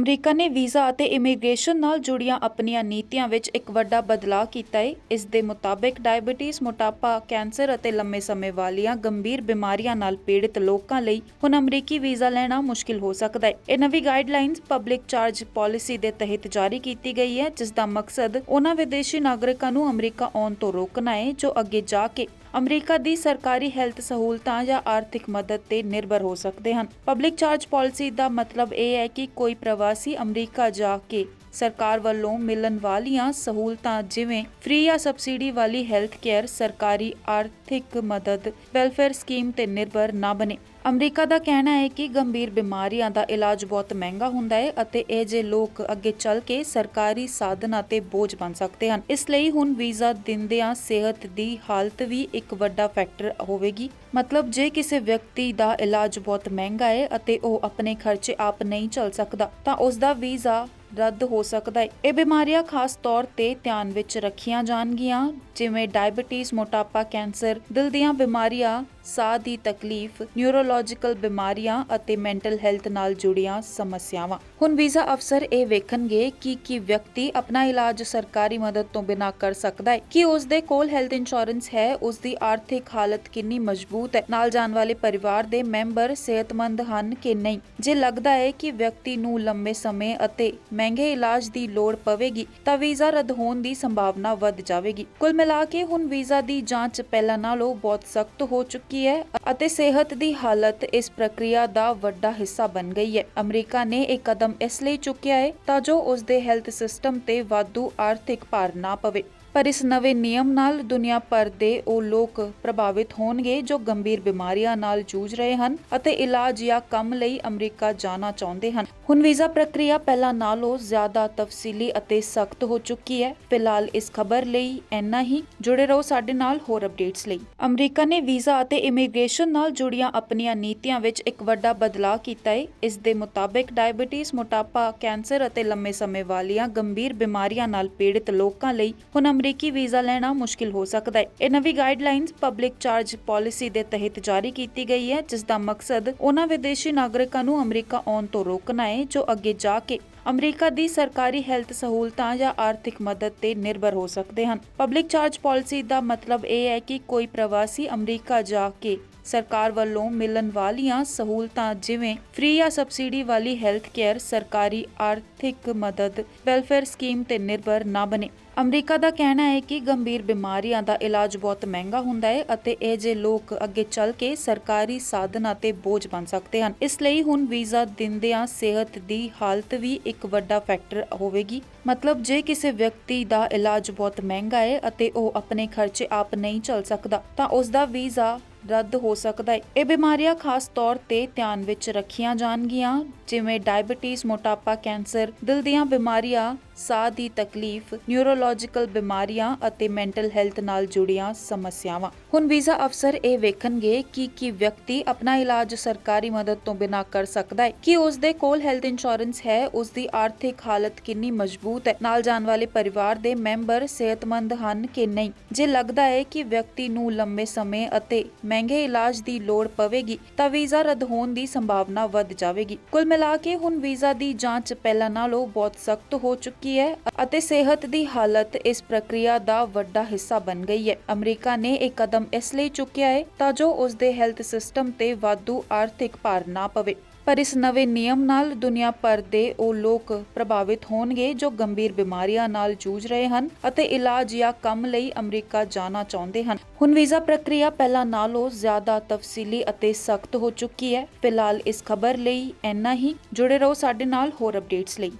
America ਨੇ visa ਅਤੇ immigration ਨਾਲ ਜੁੜੀਆਂ ਆਪਣੀਆਂ ਨੀਤੀਆਂ ਵਿੱਚ ਇੱਕ ਵੱਡਾ ਬਦਲਾਅ ਕੀਤਾ ਹੈ ਇਸ ਦੇ ਮੁਤਾਬਕ ਡਾਇਬੀਟੀਜ਼, ਮੋਟਾਪਾ, ਕੈਂਸਰ ਅਤੇ ਲੰਮੇ ਸਮੇਂ ਵਾਲੀਆਂ ਗੰਭੀਰ ਬਿਮਾਰੀਆਂ ਨਾਲ ਪੀੜਿਤ ਲੋਕਾਂ ਲਈ ਹੁਣ ਅਮਰੀਕੀ ਵੀਜ਼ਾ ਲੈਣਾ ਮੁਸ਼ਕਿਲ ਹੋ ਸਕਦਾ ਹੈ ਇਹ ਨਵੀਂ ਗਾਈਡਲਾਈਨਸ ਪਬਲਿਕ ਚਾਰਜ ਪਾਲਿਸੀ ਦੇ ਤਹਿਤ ਜਾਰੀ ਕੀਤੀ ਗਈ ਹੈ, ਜਿਸ ਦਾ ਮਕਸਦ ਉਹਨਾਂ ਵਿਦੇਸ਼ੀ ਨਾਗਰਿਕਾਂ ਨੂੰ ਅਮਰੀਕਾ ਆਉਣ ਤੋਂ ਰੋਕਣਾ ਹੈ ਜੋ ਅੱਗੇ ਜਾ ਕੇ ਅਮਰੀਕਾ ਦੀ ਸਰਕਾਰੀ ਹੈਲਥ ਸਹੂਲਤਾਂ ਜਾਂ ਆਰਥਿਕ ਮਦਦ ਤੇ ਨਿਰਭਰ ਹੋ ਸਕਦੇ ਹਨ। ਪਬਲਿਕ ਚਾਰਜ ਪਾਲਿਸੀ ਦਾ ਮਤਲਬ ਇਹ ਹੈ ਕਿ ਕੋਈ ਪ੍ਰਵਾਸੀ ਅਮਰੀਕਾ ਜਾ ਕੇ ਸਰਕਾਰ ਵੱਲੋਂ ਮਿਲਣ ਵਾਲੀਆਂ ਸਹੂਲਤਾਂ ਜਿਵੇਂ ਫ੍ਰੀ ਜਾਂ ਸਬਸਿਡੀ ਵਾਲੀ ਹੈਲਥ ਕੇਅਰ ਸਰਕਾਰੀ ਆਰਥਿਕ ਮਦਦ ਵੈਲਫੇਅਰ ਸਕੀਮ ਤੇ ਨਿਰਭਰ ਨਾ ਬਣੇ। ਅਮਰੀਕਾ ਦਾ ਕਹਿਣਾ ਹੈ ਕਿ ਗੰਭੀਰ ਬਿਮਾਰੀਆਂ ਦਾ ਇਲਾਜ ਬਹੁਤ ਮਹਿੰਗਾ ਹੁੰਦਾ ਹੈ ਅਤੇ ਇਹ ਜੇ ਲੋਕ ਅੱਗੇ ਚੱਲ ਕੇ ਸਰਕਾਰੀ ਸਾਧਨਾਂ ਤੇ ਬੋਝ ਬਣ ਸਕਦੇ ਹਨ, ਇਸ ਲਈ ਹੁਣ ਵੀਜ਼ਾ ਦਿੰਦਿਆਂ ਸਿਹਤ ਦੀ ਹਾਲਤ ਵੀ ਇੱਕ ਵੱਡਾ ਫੈਕਟਰ ਹੋਵੇਗੀ। ਮਤਲਬ ਜੇ ਕਿਸੇ ਵਿਅਕਤੀ ਦਾ ਇਲਾਜ ਬਹੁਤ ਮਹਿੰਗਾ ਹੈ ਅਤੇ ਉਹ ਆਪਣੇ ਖਰਚੇ ਆਪ ਨਹੀਂ ਚੱਲ ਸਕਦਾ, ਤਾਂ ਉਸ ਦਾ ਵੀਜ਼ਾ ਰੱਦ ਹੋ ਸਕਦਾ ਹੈ। ਇਹ ਬਿਮਾਰੀਆਂ ਖਾਸ ਤੌਰ ਤੇ ਧਿਆਨ ਵਿੱਚ ਰੱਖੀਆਂ ਜਾਣਗੀਆਂ, ਜਿਵੇਂ ਡਾਇਬੀਟੀਜ਼ ਮੋਟਾਪਾ, ਕੈਂਸਰ, ਦਿਲ ਦੀਆਂ ਬਿਮਾਰੀਆਂ ਸਾਹ ਦੀ ਤਕਲੀਫ ਨਿਊਰੋਲੋਜੀਕਲ ਬਿਮਾਰੀਆਂ ਅਤੇ ਮੈਂਟਲ ਹੈਲਥ ਨਾਲ ਜੁੜੀਆਂ ਸਮੱਸਿਆਵਾਂ। ਹੁਣ ਵੀਜ਼ਾ ਅਫਸਰ ਇਹ ਵੇਖਣਗੇ ਕਿ ਕੀ ਵਿਅਕਤੀ ਆਪਣਾ ਇਲਾਜ ਸਰਕਾਰੀ ਮਦਦ ਤੋਂ ਬਿਨਾਂ ਕਰ ਸਕਦਾ ਹੈ। ਕਿ ਉਸ ਦੇ ਕੋਲ ਹੈਲਥ ਇੰਸ਼ੋਰੈਂਸ ਹੈ? ਉਸ ਦੀ ਆਰਥਿਕ ਹਾਲਤ ਕਿੰਨੀ ਮਜ਼ਬੂਤ ਹੈ? ਨਾਲ ਜਾਣ ਵਾਲੇ ਪਰਿਵਾਰ ਦੇ ਮੈਂਬਰ ਸਿਹਤਮੰਦ ਹਨ ਕਿ ਨਹੀਂ? ਜੇ ਲੱਗਦਾ ਹੈ ਕਿ ਵਿਅਕਤੀ ਨੂੰ ਲੰਮੇ ਸਮੇਂ ਅਤੇ ਮਹਿੰਗੇ ਇਲਾਜ ਦੀ ਲੋੜ ਪਵੇਗੀ, ਤਾਂ ਵੀਜ਼ਾ ਰੱਦ ਹੋਣ ਦੀ ਸੰਭਾਵਨਾ ਵੱਧ ਜਾਵੇਗੀ। ਕੁੱਲ ਮਿਲਾ ਕੇ ਹੁਣ ਵੀਜ਼ਾ ਦੀ ਜਾਂਚ ਪਹਿਲਾਂ ਨਾਲੋਂ ਬਹੁਤ ਸਖਤ ਹੋ ਚੁੱਕੀ ਹੈ ਅਤੇ ਸਿਹਤ ਦੀ ਹਾਲਤ ਇਸ ਪ੍ਰਕਿਰਿਆ ਦਾ ਵੱਡਾ ਹਿੱਸਾ ਬਣ ਗਈ ਹੈ। ਅਮਰੀਕਾ ਨੇ ਇਹ ਕਦਮ ਇਸ ਲਈ ਚੁੱਕਿਆ ਹੈ ਤਾਂ ਜੋ ਉਸ ਦੇ ਹੈਲਥ ਸਿਸਟਮ ਤੇ ਵਾਧੂ ਆਰਥਿਕ ਭਾਰ ਨਾ ਪਵੇ। ਪਰ ਇਸ ਨਵੇਂ ਨਿਯਮ ਨਾਲ ਦੁਨੀਆ ਭਰ ਦੇ ਉਹ ਲੋਕ ਪ੍ਰਭਾਵਿਤ ਹੋਣਗੇ ਜੋ ਗੰਭੀਰ ਬਿਮਾਰੀਆਂ ਨਾਲ ਜੂਝ ਰਹੇ ਹਨ ਅਤੇ ਇਲਾਜ ਜਾਂ ਕੰਮ ਲਈ ਅਮਰੀਕਾ ਜਾਣਾ ਚਾਹੁੰਦੇ ਹਨ। ਹੁਣ ਵੀਜ਼ਾ ਪ੍ਰਕਿਰਿਆ ਪਹਿਲਾਂ ਨਾਲੋਂ ਜ਼ਿਆਦਾ ਤਫਸੀਲੀ ਅਤੇ ਸਖਤ ਹੋ ਚੁੱਕੀ ਹੈ। ਫਿਲਹਾਲ ਇਸ ਖਬਰ ਲਈ ਇੰਨਾ ਹੀ। ਜੁੜੇ ਰਹੋ ਸਾਡੇ ਨਾਲ ਹੋਰ ਅਪਡੇਟਸ ਲਈ। ਅਮਰੀਕਾ ਨੇ ਵੀਜ਼ਾ ਅਤੇ ਇਮੀਗ੍ਰੇਸ਼ਨ ਨਾਲ ਜੁੜੀਆਂ ਆਪਣੀਆਂ ਨੀਤੀਆਂ ਵਿੱਚ ਇੱਕ ਵੱਡਾ ਬਦਲਾਅ ਕੀਤਾ ਹੈ। ਇਸ ਦੇ ਮੁਤਾਬਕ ਡਾਇਬੀਟੀਜ਼, ਮੋਟਾਪਾ, ਕੈਂਸਰ ਅਤੇ ਲੰਮੇ ਸਮੇਂ ਵਾਲੀਆਂ ਗੰਭੀਰ ਬਿਮਾਰੀਆਂ ਨਾਲ ਪੀੜਿਤ ਲੋਕਾਂ ਲਈ ਹੁਣ ਅਮਰੀਕੀ ਵੀਜ਼ਾ ਲੈਣਾ ਮੁਸ਼ਕਿਲ ਹੋ ਸਕਦਾ ਹੈ। ਇਹ ਨਵੀਂ ਗਾਈਡਲਾਈਨਸ ਪਬਲਿਕ ਚਾਰਜ ਪਾਲਿਸੀ ਦੇ ਤਹਿਤ ਜਾਰੀ ਕੀਤੀ ਗਈ ਹੈ, ਜਿਸ ਦਾ ਮਕਸਦ ਉਹਨਾਂ ਵਿਦੇਸ਼ੀ ਨਾਗਰਿਕਾਂ ਨੂੰ ਅਮਰੀਕਾ ਆਉਣ ਤੋਂ ਰੋਕਣਾ ਹੈ, ਜੋ ਅੱਗੇ ਜਾ ਕੇ ਅਮਰੀਕਾ ਦੀ ਸਰਕਾਰੀ ਹੈਲਥ ਸਹੂਲਤਾਂ ਜਾਂ ਆਰਥਿਕ ਮਦਦ ਤੇ ਨਿਰਭਰ ਹੋ ਸਕਦੇ ਹਨ। ਪਬਲਿਕ ਚਾਰਜ ਪਾਲਿਸੀ ਦਾ ਮਤਲਬ ਇਹ ਹੈ ਕਿ ਕੋਈ ਪ੍ਰਵਾਸੀ ਅਮਰੀਕਾ ਜਾ ਕੇ ਸਰਕਾਰ ਵੱਲੋਂ ਮਿਲਣ ਵਾਲੀਆਂ ਸਹੂਲਤਾਂ ਜਿਵੇਂ ਫ੍ਰੀ ਜਾਂ ਸਬਸਿਡੀ ਵਾਲੀ ਹੈਲਥ ਕੇਅਰ ਸਰਕਾਰੀ ਆਰਥਿਕ ਮਦਦ ਵੈਲਫੇਅਰ ਸਕੀਮ ਤੇ ਨਿਰਭਰ ਨਾ ਬਣੇ। ਅਮਰੀਕਾ ਦਾ ਕਹਿਣਾ ਹੈ ਕਿ ਗੰਭੀਰ ਬਿਮਾਰੀਆਂ ਦਾ ਇਲਾਜ ਬਹੁਤ ਮਹਿੰਗਾ ਹੁੰਦਾ ਹੈ ਅਤੇ ਇਹ ਜੇ ਲੋਕ ਅੱਗੇ ਚੱਲ ਕੇ ਸਰਕਾਰੀ ਸਾਧਨਾਂ ਤੇ ਬੋਝ ਬਣ ਸਕਦੇ ਹਨ, ਇਸ ਲਈ ਹੁਣ ਵੀਜ਼ਾ ਦਿੰਦਿਆਂ ਸਿਹਤ ਦੀ ਹਾਲਤ ਵੀ ਇੱਕ ਵੱਡਾ ਫੈਕਟਰ ਹੋਵੇਗੀ। ਮਤਲਬ ਜੇ ਕਿਸੇ ਵਿਅਕਤੀ ਦਾ ਇਲਾਜ ਬਹੁਤ ਮਹਿੰਗਾ ਹੈ ਅਤੇ ਉਹ ਆਪਣੇ ਖਰਚੇ ਆਪ ਨਹੀਂ ਚੱਲ ਸਕਦਾ, ਤਾਂ ਉਸ ਦਾ ਵੀਜ਼ਾ ਰੱਦ ਹੋ ਸਕਦਾ ਹੈ। ਇਹ ਬਿਮਾਰੀਆਂ ਖਾਸ ਤੌਰ ਤੇ ਧਿਆਨ ਵਿੱਚ ਰੱਖੀਆਂ ਜਾਣਗੀਆਂ, ਜਿਵੇਂ ਡਾਇਬੀਟੀਜ਼ ਮੋਟਾਪਾ, ਕੈਂਸਰ। ਦਿਲ ਦੀਆਂ ਬਿਮਾਰੀਆਂ ਸਾਹ ਦੀ ਤਕਲੀਫ ਨਿਊਰੋਲੋਜੀਕਲ ਬਿਮਾਰੀਆਂ ਅਤੇ ਮੈਂਟਲ ਹੈਲਥ ਨਾਲ ਜੁੜੀਆਂ ਸਮੱਸਿਆਵਾਂ। ਹੁਣ ਵੀਜ਼ਾ ਅਫਸਰ ਇਹ ਵੇਖਣਗੇ ਕਿ ਕੀ ਵਿਅਕਤੀ ਆਪਣਾ ਇਲਾਜ ਸਰਕਾਰੀ ਮਦਦ ਤੋਂ ਬਿਨਾਂ ਕਰ ਸਕਦਾ ਹੈ। ਕਿ ਉਸ ਦੇ ਕੋਲ ਹੈਲਥ ਇੰਸ਼ੋਰੈਂਸ ਹੈ? ਉਸ ਦੀ ਆਰਥਿਕ ਹਾਲਤ ਕਿੰਨੀ ਮਜ਼ਬੂਤ ਹੈ? ਨਾਲ ਜਾਣ ਵਾਲੇ ਪਰਿਵਾਰ ਦੇ ਮੈਂਬਰ ਸਿਹਤਮੰਦ ਹਨ ਕਿ ਨਹੀਂ? ਜੇ ਲੱਗਦਾ ਹੈ ਕਿ ਵਿਅਕਤੀ ਨੂੰ ਲੰਮੇ ਸਮੇਂ ਅਤੇ ਮਹਿੰਗੇ ਇਲਾਜ ਦੀ ਲੋੜ ਪਵੇਗੀ, ਤਾਂ ਵੀਜ਼ਾ ਰੱਦ ਹੋਣ ਦੀ ਸੰਭਾਵਨਾ ਵੱਧ ਜਾਵੇਗੀ। ਕੁੱਲ ਮਿਲਾ ਕੇ ਹੁਣ ਵੀਜ਼ਾ ਦੀ ਜਾਂਚ ਪਹਿਲਾਂ ਨਾਲੋਂ ਬਹੁਤ ਸਖਤ ਹੋ ਚੁੱਕੀ ਚੁੱਕੀ ਹੈ ਅਤੇ ਸਿਹਤ ਦੀ ਹਾਲਤ ਇਸ ਪ੍ਰਕਿਰਿਆ ਦਾ ਵੱਡਾ ਹਿੱਸਾ ਬਣ ਗਈ ਹੈ। ਅਮਰੀਕਾ ਨੇ ਇਹ ਕਦਮ ਇਸ ਲਈ ਚੁੱਕਿਆ ਹੈ ਤਾਂ ਜੋ ਉਸ ਦੇ ਹੈਲਥ ਸਿਸਟਮ ਤੇ ਵਾਧੂ ਆਰਥਿਕ ਭਾਰ ਨਾ ਪਵੇ। ਪਰ ਇਸ ਨਵੇਂ ਨਿਯਮ ਨਾਲ ਦੁਨੀਆ ਭਰ ਦੇ ਉਹ ਲੋਕ ਪ੍ਰਭਾਵਿਤ ਹੋਣਗੇ ਜੋ ਗੰਭੀਰ ਬਿਮਾਰੀਆਂ ਨਾਲ ਜੂਝ ਰਹੇ ਹਨ ਅਤੇ ਇਲਾਜ ਜਾਂ ਕੰਮ ਲਈ ਅਮਰੀਕਾ ਜਾਣਾ ਚਾਹੁੰਦੇ ਹਨ। ਹੁਣ ਵੀਜ਼ਾ ਪ੍ਰਕਿਰਿਆ ਪਹਿਲਾਂ ਨਾਲੋਂ ਜ਼ਿਆਦਾ ਤਫਸੀਲੀ ਅਤੇ ਸਖਤ ਹੋ ਚੁੱਕੀ ਹੈ। ਫਿਲਹਾਲ ਇਸ ਖਬਰ ਲਈ ਇੰਨਾ ਹੀ। ਜੁੜੇ ਰਹੋ ਸਾਡੇ ਨਾਲ ਹੋਰ ਅਪਡੇਟਸ ਲਈ।